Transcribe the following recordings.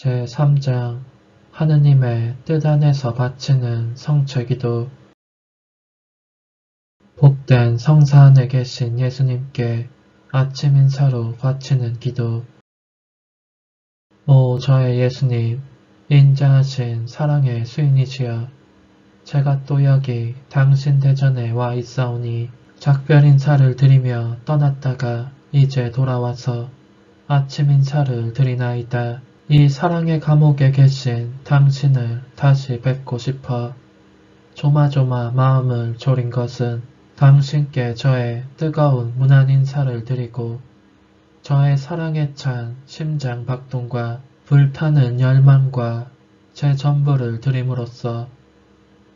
제3장 하느님의 뜻 안에서 바치는 성체기도 복된 성사 안에 계신 예수님께 아침 인사로 바치는 기도 오 저의 예수님 인자하신 사랑의 수인이시여 제가 또 여기 당신 대전에 와 있사오니 작별 인사를 드리며 떠났다가 이제 돌아와서 아침 인사를 드리나이다. 이 사랑의 감옥에 계신 당신을 다시 뵙고 싶어 조마조마 마음을 졸인 것은 당신께 저의 뜨거운 무난 인사를 드리고 저의 사랑에 찬 심장 박동과 불타는 열망과 제 전부를 드림으로써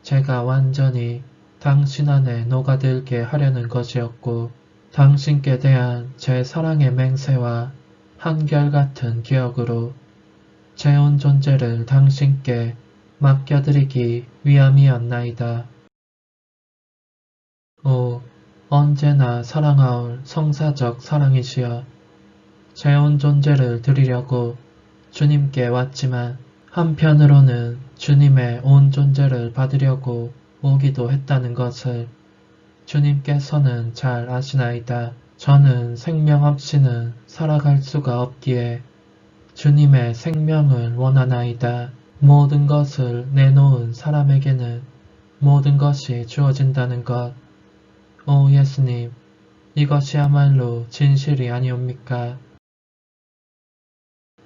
제가 완전히 당신 안에 녹아들게 하려는 것이었고 당신께 대한 제 사랑의 맹세와 한결같은 기억으로 제 온 존재를 당신께 맡겨드리기 위함이었나이다. 오, 언제나 사랑하올 성사적 사랑이시여 제 온 존재를 드리려고 주님께 왔지만 한편으로는 주님의 온 존재를 받으려고 오기도 했다는 것을 주님께서는 잘 아시나이다. 저는 생명 없이는 살아갈 수가 없기에 주님의 생명을 원하나이다. 모든 것을 내놓은 사람에게는 모든 것이 주어진다는 것. 오 예수님, 이것이야말로 진실이 아니옵니까?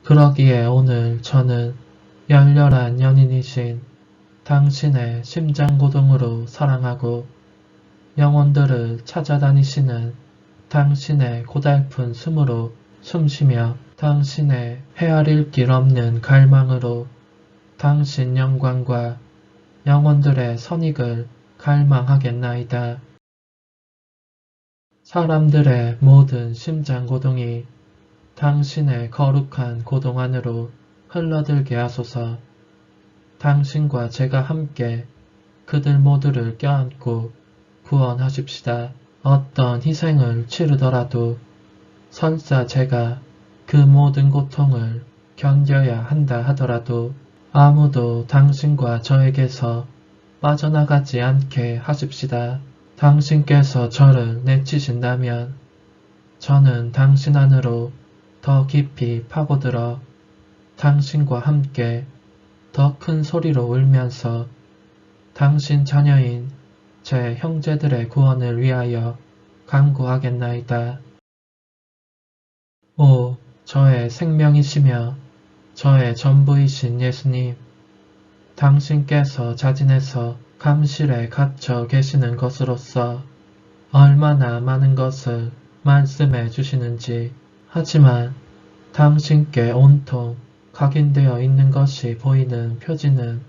그러기에 오늘 저는 열렬한 연인이신 당신의 심장고동으로 사랑하고 영혼들을 찾아다니시는 당신의 고달픈 숨으로 숨쉬며 당신의 헤아릴 길 없는 갈망으로 당신 영광과 영혼들의 선익을 갈망하겠나이다. 사람들의 모든 심장 고동이 당신의 거룩한 고동 안으로 흘러들게 하소서. 당신과 제가 함께 그들 모두를 껴안고 구원하십시다. 어떤 희생을 치르더라도 설사 제가 그 모든 고통을 견뎌야 한다 하더라도 아무도 당신과 저에게서 빠져나가지 않게 하십시다. 당신께서 저를 내치신다면 저는 당신 안으로 더 깊이 파고들어 당신과 함께 더 큰 소리로 울면서 당신 자녀인 제 형제들의 구원을 위하여 간구하겠나이다. 오, 저의 생명이시며 저의 전부이신 예수님, 당신께서 자진해서 감실에 갇혀 계시는 것으로서 얼마나 많은 것을 말씀해 주시는지 하지만 당신께 온통 각인되어 있는 것이 보이는 표지는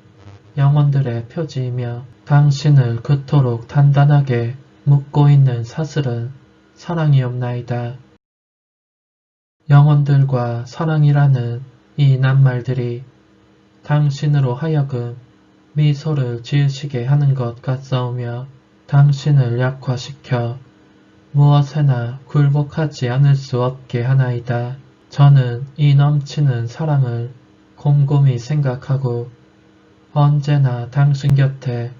영혼들의 표지이며 당신을 그토록 단단하게 묶고 있는 사슬은 사랑이옵나이다. 영혼들과 사랑이라는 이 낱말들이 당신으로 하여금 미소를 지으시게 하는 것 같사오며 당신을 약화시켜 무엇에나 굴복하지 않을 수 없게 하나이다. 저는 이 넘치는 사랑을 곰곰이 생각하고 언제나 당신 곁에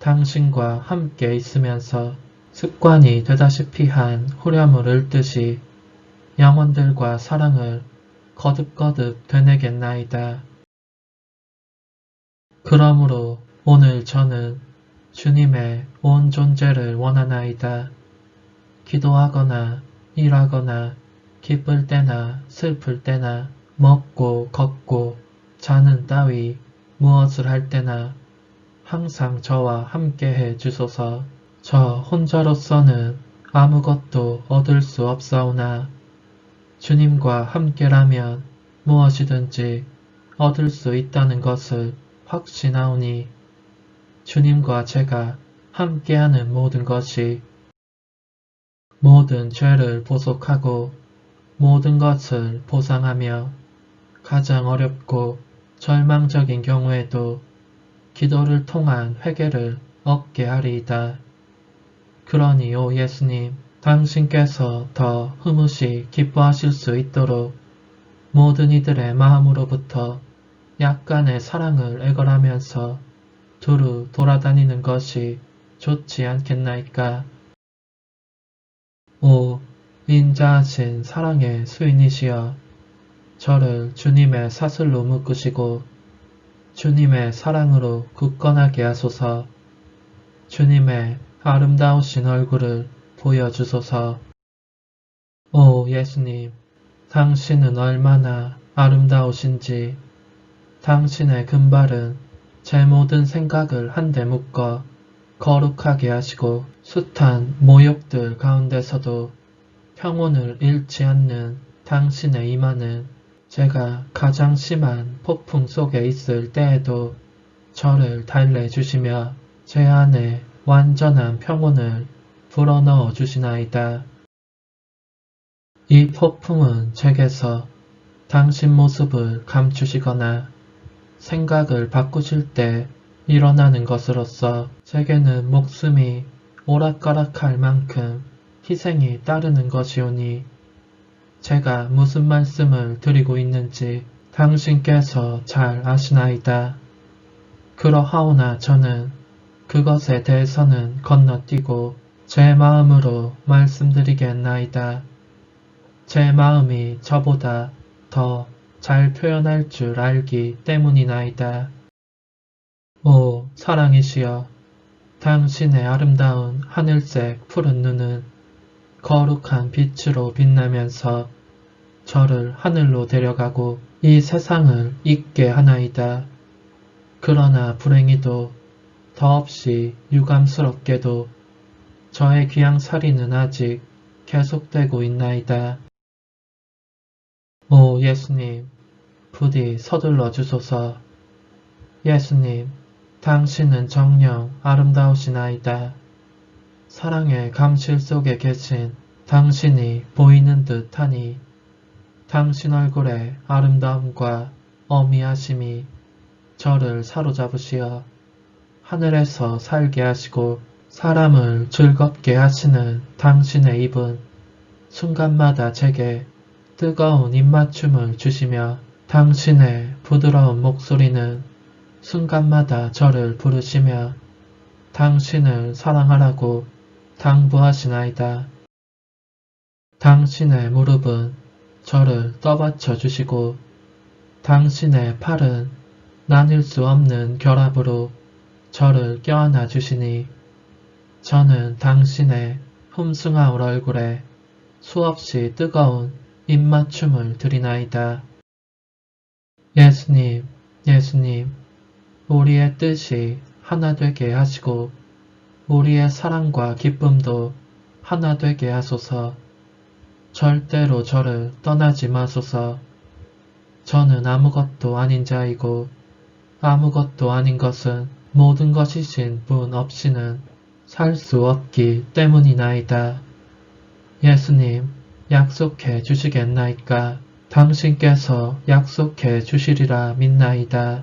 당신과 함께 있으면서 습관이 되다시피 한 후렴을 읊듯이 영혼들과 사랑을 거듭거듭 되뇌겠나이다. 그러므로 오늘 저는 주님의 온 존재를 원하나이다. 기도하거나 일하거나 기쁠 때나 슬플 때나 먹고 걷고 자는 따위 무엇을 할 때나 항상 저와 함께 해 주소서 저 혼자로서는 아무것도 얻을 수 없사오나 주님과 함께라면 무엇이든지 얻을 수 있다는 것을 확신하오니 주님과 제가 함께하는 모든 것이 모든 죄를 보속하고 모든 것을 보상하며 가장 어렵고 절망적인 경우에도 기도를 통한 회개를 얻게 하리이다. 그러니 오 예수님, 당신께서 더 흐뭇이 기뻐하실 수 있도록 모든 이들의 마음으로부터 약간의 사랑을 애걸하면서 두루 돌아다니는 것이 좋지 않겠나이까. 오, 인자하신 사랑의 수인이시여, 저를 주님의 사슬로 묶으시고 주님의 사랑으로 굳건하게 하소서, 주님의 아름다우신 얼굴을 보여주소서. 오 예수님, 당신은 얼마나 아름다우신지, 당신의 금발은 제 모든 생각을 한데 묶어 거룩하게 하시고 숱한 모욕들 가운데서도 평온을 잃지 않는 당신의 이마는 제가 가장 심한 폭풍 속에 있을 때에도 저를 달래주시며 제 안에 완전한 평온을 불어넣어 주시나이다. 이 폭풍은 제게서 당신 모습을 감추시거나 생각을 바꾸실 때 일어나는 것으로서 제게는 목숨이 오락가락할 만큼 희생이 따르는 것이오니 제가 무슨 말씀을 드리고 있는지 당신께서 잘 아시나이다. 그러하오나 저는 그것에 대해서는 건너뛰고 제 마음으로 말씀드리겠나이다. 제 마음이 저보다 더 잘 표현할 줄 알기 때문이나이다. 오 사랑이시여 당신의 아름다운 하늘색 푸른 눈은 거룩한 빛으로 빛나면서 저를 하늘로 데려가고 이 세상을 잊게 하나이다. 그러나 불행히도 더없이 유감스럽게도 저의 귀양살이는 아직 계속되고 있나이다. 오 예수님, 부디 서둘러 주소서. 예수님, 당신은 정녕 아름다우시나이다. 사랑의 감실 속에 계신 당신이 보이는 듯 하니 당신 얼굴의 아름다움과 어미하심이 저를 사로잡으시어 하늘에서 살게 하시고 사람을 즐겁게 하시는 당신의 입은 순간마다 제게 뜨거운 입맞춤을 주시며 당신의 부드러운 목소리는 순간마다 저를 부르시며 당신을 사랑하라고 당부하시나이다. 당신의 무릎은 저를 떠받쳐 주시고 당신의 팔은 나눌 수 없는 결합으로 저를 껴안아 주시니 저는 당신의 흠숭아올 얼굴에 수없이 뜨거운 입맞춤을 드리나이다. 예수님, 예수님, 우리의 뜻이 하나 되게 하시고 우리의 사랑과 기쁨도 하나 되게 하소서. 절대로 저를 떠나지 마소서. 저는 아무것도 아닌 자이고 아무것도 아닌 것은 모든 것이신 분 없이는 살 수 없기 때문이나이다. 예수님, 약속해 주시겠나이까? 당신께서 약속해 주시리라 믿나이다.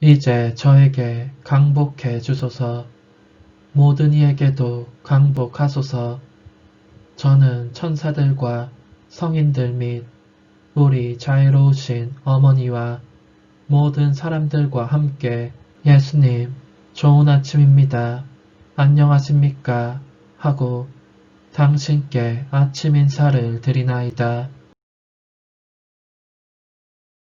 이제 저에게 강복해 주소서. 모든 이에게도 강복하소서. 저는 천사들과 성인들 및 우리 자애로우신 어머니와 모든 사람들과 함께 예수님, 좋은 아침입니다. 안녕하십니까? 하고 당신께 아침 인사를 드리나이다.